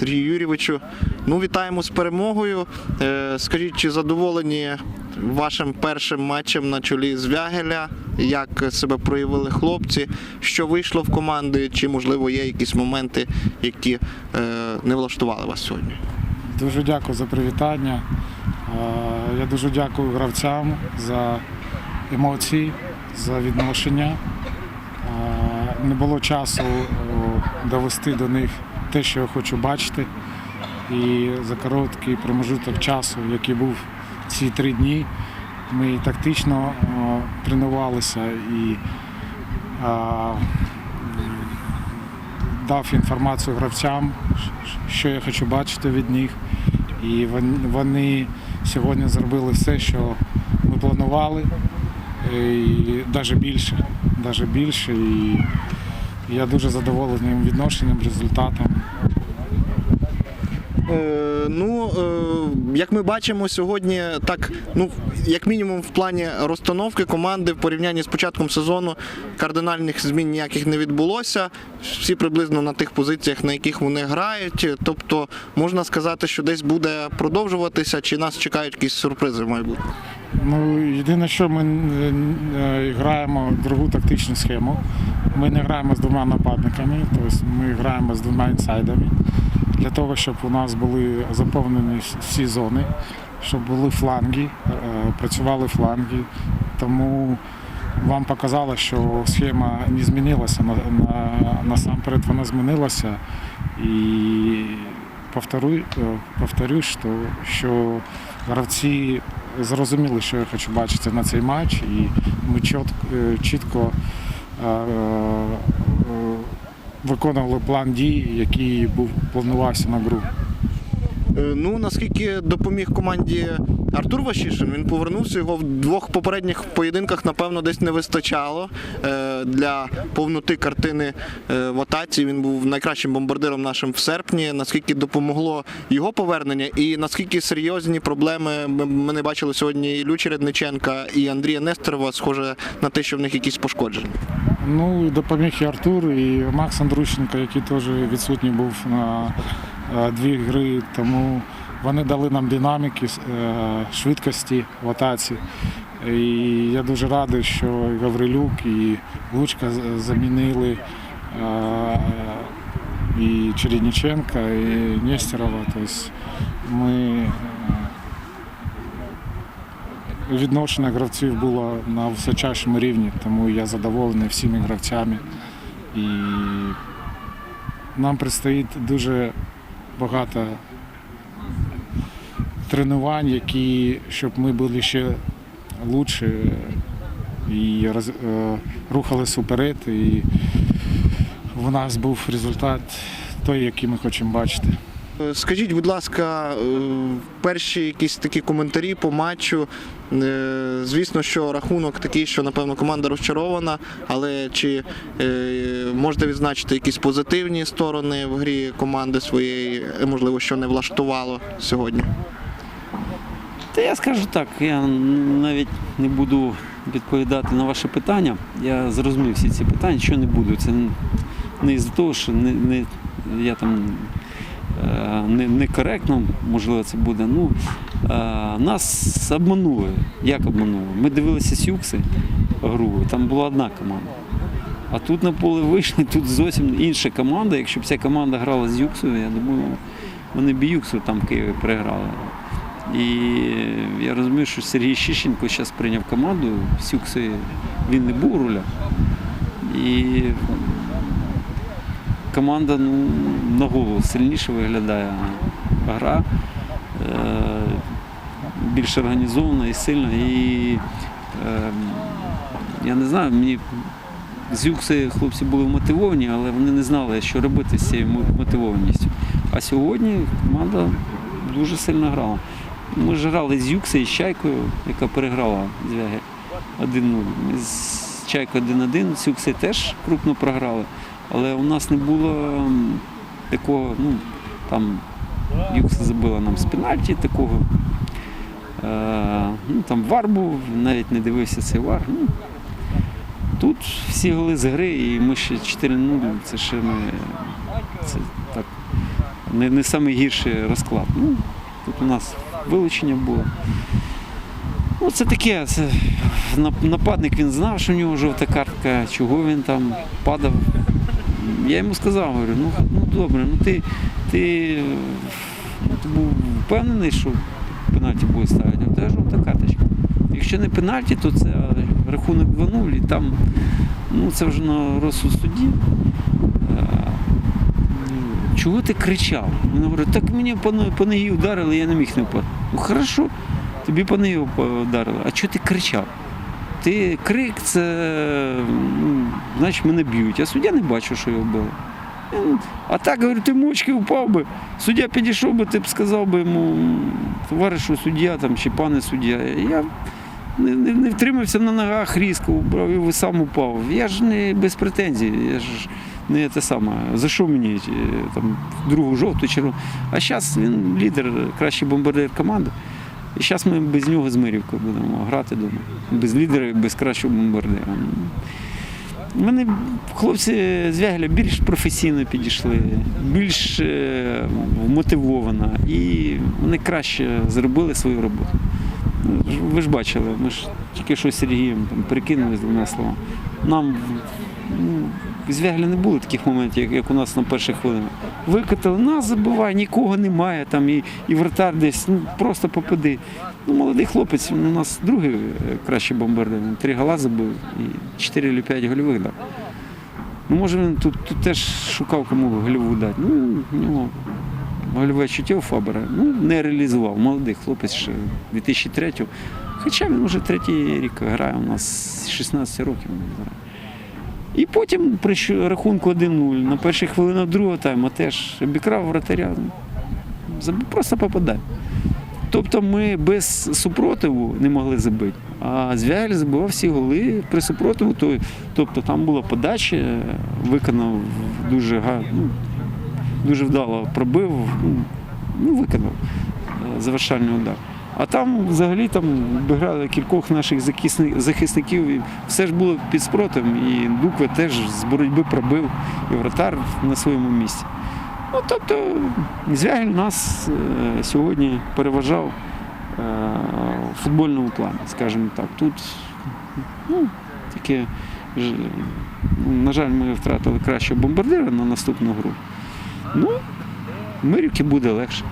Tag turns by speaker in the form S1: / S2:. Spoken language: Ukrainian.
S1: Сергію Юрійовичу. Ну, вітаємо з перемогою. Е, Скажіть, чи задоволені вашим першим матчем на чолі з Вягеля? Як себе проявили хлопці? Що вийшло в команди? Чи можливо є якісь моменти, які е, не влаштували вас сьогодні?
S2: Дуже дякую за привітання. Е, Я дуже дякую гравцям за емоції, за відношення. Не було часу довести до них те, що я хочу бачити. І за короткий промежуток часу, який був ці три дні, ми тактично о, тренувалися і е, дав інформацію гравцям, що я хочу бачити від них. І вони сьогодні зробили все, що ми планували, і навіть більше. Навіть більше. І я дуже задоволений відношенням, результатом.
S1: Е, ну, е, як ми бачимо сьогодні, так, ну, як мінімум, в плані розстановки команди в порівнянні з початком сезону кардинальних змін ніяких не відбулося. Всі приблизно на тих позиціях, на яких вони грають. Тобто можна сказати, що десь буде продовжуватися, чи нас чекають якісь сюрпризи в майбутньому.
S2: Ну, єдине, що ми е, граємо другу тактичну схему. Ми не граємо з двома нападниками, тобто ми граємо з двома інсайдами для того, щоб у нас були заповнені всі зони, щоб були фланги, е, працювали фланги. Тому вам показало, що схема не змінилася. На, на, насамперед вона змінилася. І повторю, е, повторю, що, що гравці зрозуміли, що я хочу бачити на цей матч, і ми чітко, е, чітко е, виконували план дій, який був планувався на гру.
S1: Е, Ну, наскільки допоміг команді Артур Вашішин, він повернувся. Його в двох попередніх поєдинках, напевно, десь не вистачало е, для повноти картини е, в атаці. Він був найкращим бомбардиром нашим в серпні. Наскільки допомогло його повернення, і наскільки серйозні проблеми ми, не бачили сьогодні і Лючі Редниченка, і Андрія Нестерова, схоже на те, що в них якісь пошкодження.
S2: Ну допоміг і Артур, і Макс Андрущенко, який теж відсутній був на е, дві гри. Тому вони дали нам динаміки, е, швидкості в атаці. І я дуже радий, що Гаврилюк і Лучка замінили е, і Чередниченка, і Нестерова. Тобто ми відношення гравців було на височайшому рівні, тому я задоволений всіми гравцями. І нам предстоїть дуже багато тренувань, які, щоб ми були ще краще і роз, е, рухалися вперед. І в нас був результат той, який ми хочемо бачити.
S1: Е, Скажіть, будь ласка, е, перші якісь такі коментарі по матчу. Е, Звісно, що рахунок такий, що напевно команда розчарована, але чи можете відзначити якісь позитивні сторони в грі команди своєї, можливо, що не влаштувало сьогодні?
S3: Та я скажу так, я навіть не буду відповідати на ваше питання. Я зрозумів всі ці питання, що не буду. Це не із-за того, що не, не, я там некоректно, можливо, це буде. Ну, е, нас обманули. Як обманули? Ми дивилися Сюкси гру, там була одна команда. А тут на поле вийшли, тут зовсім інша команда. Якщо б ця команда грала з Юксою, я думаю, вони б Юксу там в Києві переграли. І я розумію, що Сергій Щищенко зараз прийняв команду, Сюкси він не був руля. І команда ну, на голову сильніше виглядає гра, е, більш організована і сильна. І е, я не знаю, мені з Юкси хлопці були мотивовані, але вони не знали, що робити з цією мотивованістю. А сьогодні команда дуже сильно грала. Ми ж грали з Юкси і з Чайкою, яка переграла Звяги 1-0. З Чайкою 1-1, з Юкси теж крупно програли. Але у нас не було такого, ну, там Юкса забила нам з пенальті такого. Е, ну, там вар був, навіть не дивився цей вар. Ну, тут всі голи з гри, і ми ще 4-0, це ще ми це так не, не найгірший розклад. Ну, тут у нас вилучення було. Ну, це таке. Це, нап- нападник він знав, що в нього жовта картка, чого він там падав. Я йому сказав, говорю, ну, ну добре, ну ти, ти, ну, ти був впевнений, що пенальті буде ставити, а в тебе жовта карточка. Якщо не пенальті, то це рахунок 2-0 і там ну, це вже на розсуд судді. Е, Чого ти кричав? Він говорить, так мені по, ногі вдарили, я не міг не впасти. Ну хорошо, тобі по ногі вдарили. А чого ти кричав? Ти крик, це ну, значить мене б'ють. А суддя не бачив, що його били. А так, говорю, ти мочки впав би. Суддя підійшов би, ти б сказав би йому, товаришу суддя там, чи пане суддя. Я не, не, не втримався на ногах різко, брав і сам упав. Я ж не без претензій. Я ж не те саме. За що мені е, там другу жовту червону? А зараз він лідер, кращий бомбардир команди. І зараз ми без нього з Мирівкою будемо грати вдома. Без лідера, без кращого бомбардира. Мене хлопці з Вягеля більш професійно підійшли, більш мотивовано і вони краще зробили свою роботу. Ви ж бачили, ми ж тільки що з Сергієм там, перекинулись двома словами. Нам ну, з Вягеля не було таких моментів, як у нас на перших хвилинах. Викатали, нас забиває, нікого немає, там, і, і вратар десь, ну просто попади. Ну, молодий хлопець, у нас другий е, кращий бомбардир. Він три гола забив і 4 чи 5 гольових дав. Ну, може він тут, тут теж шукав кому гольову дати. Ну, в нього гольове чуття у Фабера. Ну, не реалізував. Молодий хлопець ще 2003 Хоча він вже третій рік грає, у нас 16 років він грає. І потім при рахунку 1-0 на першій хвилинах другого тайму теж обікрав вратаря. Просто попадає. Тобто ми без супротиву не могли забити. А Звягель забивав всі голи при супротиву. То- Тобто там була подача, виконав дуже ну, дуже вдало пробив, ну, ну, виконав е, завершальний удар. А там взагалі там обіграли кількох наших захисників, і все ж було під спротивом, і Дукве теж з боротьби пробив, і вратар на своєму місці. Ну, тобто, Звягель нас е, сьогодні переважав е, в футбольному плані, скажімо так. Тут ну, таке, на жаль, ми втратили кращого бомбардира на наступну гру. Ну, в Мирівці буде легше.